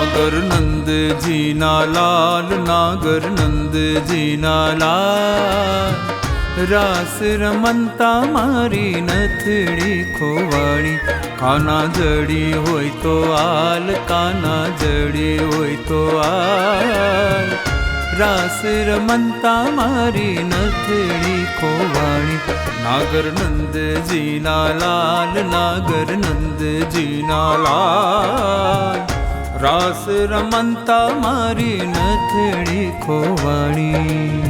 નાગર નંદજીના લાલ નાગર નંદજીના લાલ રાસ રમનતા મારી નથડી ખોવાળી કાના જડી હોય તો આલ કાના જડી હોય તો આલ રાસ રમનતા મારી નથડી ખોવાણી નાગર નંદજીના લાલ નાગર નંદજીના લાલ રાસ રમંતા મારી નથડી ખોવાણી.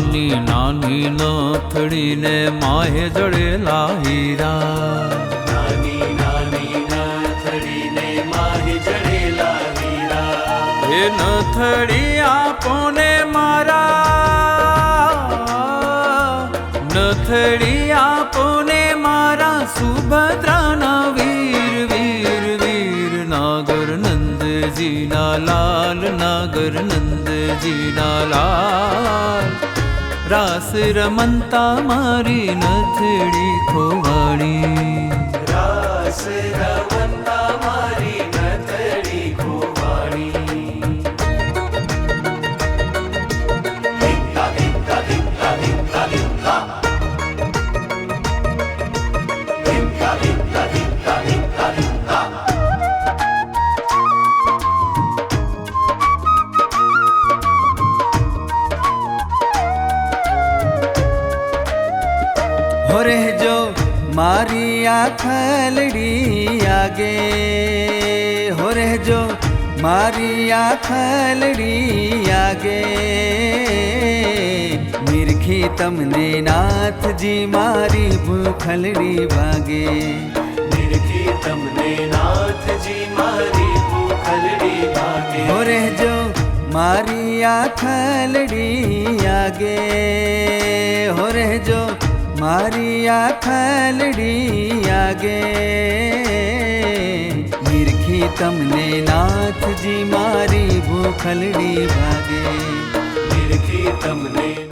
નાની નાની નથડીને માહે જડેલા હીરા નાની નાની નથડીને માહી જડેલા હીરા એ નથડી આપોને મારા. નથડી આપોને મારા સુભદ્રાના વીર વીર વીર. નાગર નંદજીના લાલ નાગર નંદજીના લાલ. રાસ રમંતા મારી નથડી हो जो मारी खलड़ी आगे। हो रह जो मारी खलड़ी आगे। मिर्खी तमने नाथ जी मारी भूखलड़ी भागे। मिर्खी तमने नाथ जी मारी भूखलड़ी बागे हो रह जो मारी खलड़ी आगे। हो रह जो मारिया फैलड़ी आगे। मिर्खी तमने नाथ जी मारी भूखलड़ी भागे। मिर्खी तमने